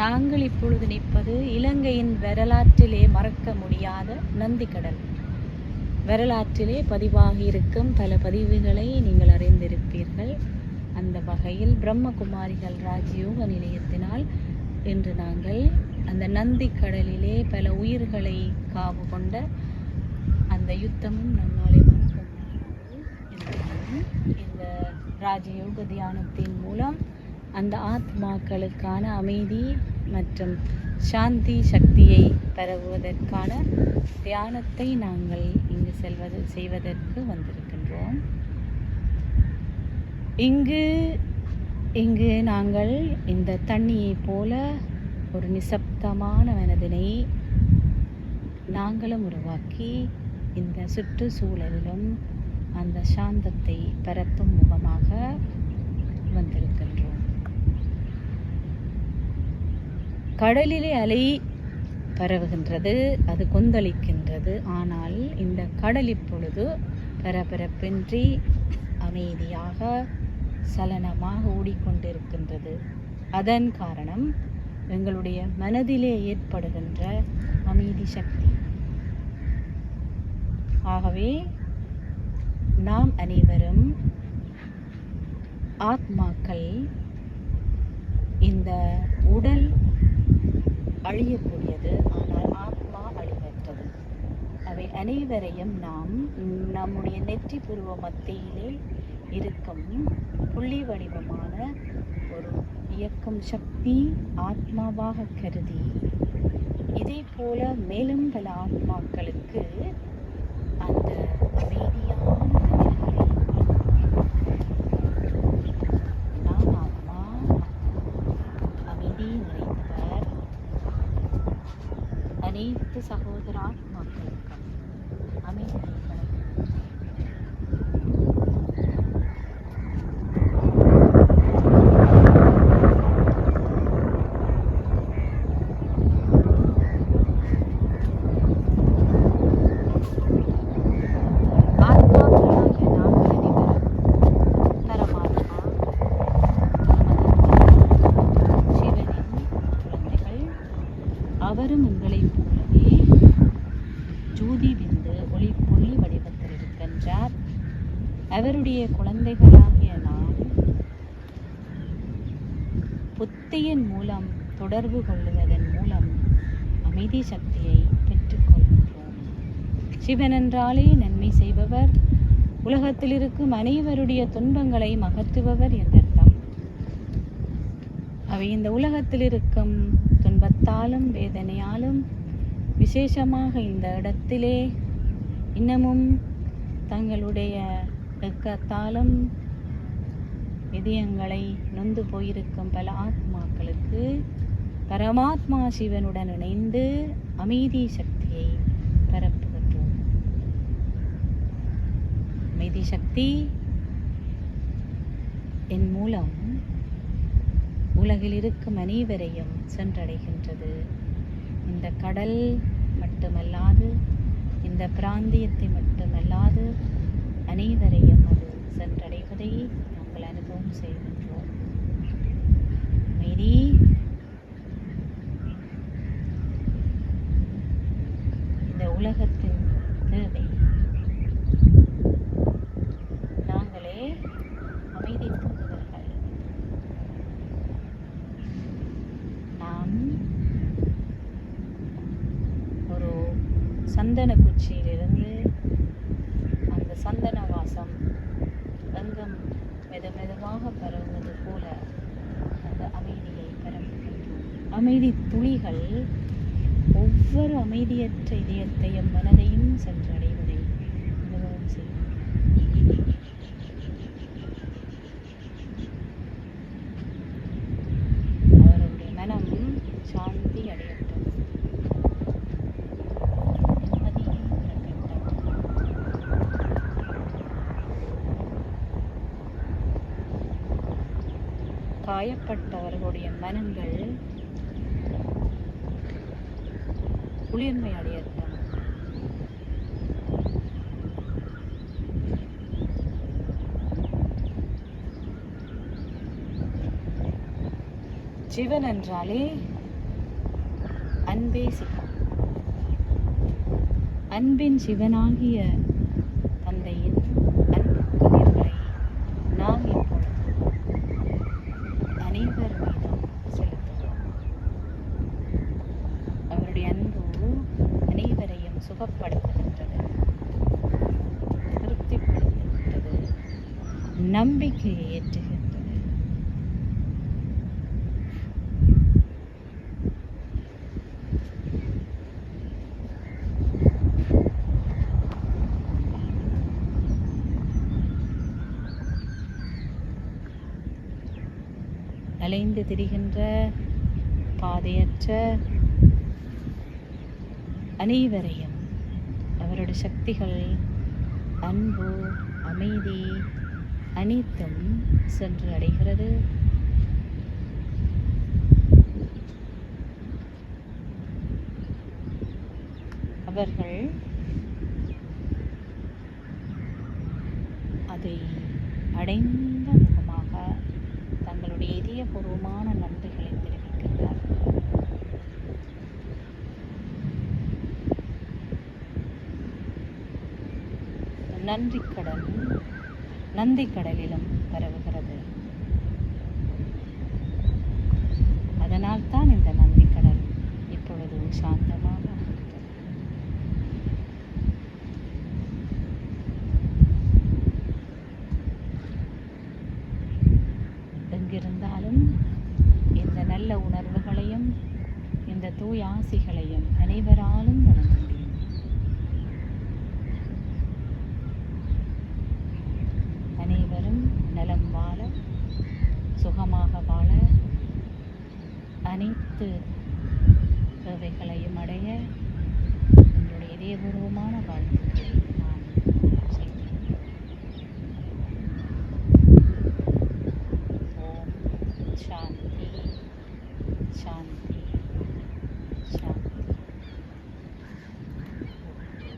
நாங்கள் இப்பொழுது நிற்பது இலங்கையின் வரலாற்றிலே மறக்க முடியாத நந்திக்கடல். வரலாற்றிலே பதிவாகி இருக்கும் பல பதிவுகளை நீங்கள் அறிந்திருப்பீர்கள். அந்த வகையில் பிரம்மகுமாரிகள் ராஜயோக நிலையத்தினால் இன்று நாங்கள் அந்த நந்தி கடலிலே பல உயிர்களை காவு கொண்ட அந்த யுத்தமும் நம்மாலே மறக்க முடியாது இந்த ராஜயோக தியானத்தின் மூலம் அந்த ஆத்மாக்களுக்கான அமைதி மற்றும் சாந்தி சக்தியை பரவுவதற்கான தியானத்தை நாங்கள் இங்கு செல்வது செய்வதற்கு வந்திருக்கின்றோம். இங்கு இங்கு நாங்கள் இந்த தண்ணியைப் போல ஒரு நிசப்தமான மனதினை நாங்களும் உருவாக்கி இந்த சுற்றுச்சூழலிலும் அந்த சாந்தத்தை பரப்பும் முகமாக வந்திருக்கின்றோம். கடலிலே அலை பரவுகின்றது அது கொந்தளிக்கின்றது. ஆனால் இந்த கடல் இப்பொழுது பரபரப்பின்றி அமைதியாக சலனமாக ஓடிக்கொண்டிருக்கின்றது. அதன் காரணம் எங்களுடைய மனதிலே ஏற்படுகின்ற அமைதி சக்தி. ஆகவே நாம் அனைவரும் ஆத்மாக்கள் இந்த உடல் அழியக்கூடியது. ஆனால் ஆத்மா அழிவற்றது. அவை அனைவரையும் நாம் நம்முடைய நெற்றி புருவ மத்தியிலே இருக்கும் புள்ளி வடிவமான ஒரு இயக்கம் சக்தி ஆத்மாவாக கருதி இதே போல மேலும் பல ஆத்மாக்களுக்கு அந்த அமைதியான பதில்களை நாம் ஆத்மா அமைதி நிறைந்தவர் அனைத்து சகோதரா மக்களுக்கும். அமைதி அவரும் உங்களைப் போலவே ஜோதி விந்து ஒளி புள்ளி வடிவத்தில் இருக்கின்றார் அவருடைய குழந்தைகளாகிய நாம் புத்தியின் மூலம் தொடர்பு கொள்வதன் மூலம் அமைதி சக்தியை பெற்றுக்கொள்கின்றோம் சிவன் என்றாலே நன்மை செய்பவர் உலகத்தில் இருக்கும் அனைவருடைய துன்பங்களை மகத்துபவர் என்றர்த்தம். அவை இந்த உலகத்தில் இருக்கும் துன்பத்தாலும் வேதனையாலும் விசேஷமாக இந்த இடத்திலே இன்னமும் தங்களுடைய வெக்கத்தாலும் இதயங்களை நொந்து போயிருக்கும் பல ஆத்மாக்களுக்கு பரமாத்மா சிவனுடன் இணைந்து அமைதி சக்தியை பரப்புகின்றோம். அமைதி சக்தி என் மூலம் உலகில் இருக்கும் அனைவரையும் சென்றடைகின்றது. இந்த கடல் மட்டுமல்லாது இந்த பிராந்தியத்தை மட்டுமல்லாது அனைவரையும் அது சென்றடைவதை நாங்கள் அனுபவம் செய்கின்றோம் அமைதி இந்த உலகத்தின் தேவை நாங்களே அமைதி தூதுவர்கள் நாம் ஒரு சந்தன குச்சியிலிருந்து அந்த சந்தன வாசம் எங்கும் மெத மெதுவாக பரவுவது போல அந்த அமைதியை பரப்புகின்றோம் அமைதி துளிகள் ஒவ்வொரு அமைதியற்ற இதயத்தையும் மனதையும் சென்றன காயப்பட்டவர்களுடைய மனங்கள் குளிர்மை அடையட்டும். சிவன் என்றாலே அன்பே சிவன். அன்பின் சிவனாகிய தந்தையின் அன்பு கதிர்களை நாம் இப்பொழுது அனைவர் மீதும் செலுத்துவோம் அவருடைய அன்பு அனைவரையும் சுகப்படுத்துகின்றது. திருப்திப்படுத்துகின்றது நம்பிக்கை ஏற்றுகின்றது. அலைந்து திரிகின்ற பாதையற்ற அனைவரையும் அவருடைய சக்திகள் அன்பு அமைதி அனைத்தும் சென்று அடைகிறது. அவர்கள் அதை அடைந்த முகமாக தங்களுடைய இதயபூர்வமான நன்றிகளை தெரிவிக்கின்றார்கள் நன்றி கடல் நந்தி கடலிலும் பரவுகிறது. அதனால் தான் இந்த நந்தி கடல் இப்பொழுது சாந்தமாக எங்கிருந்தாலும் இந்த நல்ல உணர்வுகளையும் இந்த தூய் ஆசிகளையும் அனைவராலும் வழங்க முடியும் அனைவரும் நலம் வாழ சுகமாக வாழ அனைத்து தேவைகளையும் அடைய உங்களுடைய இதயபூர்வமான வாழ்த்துக்கள்.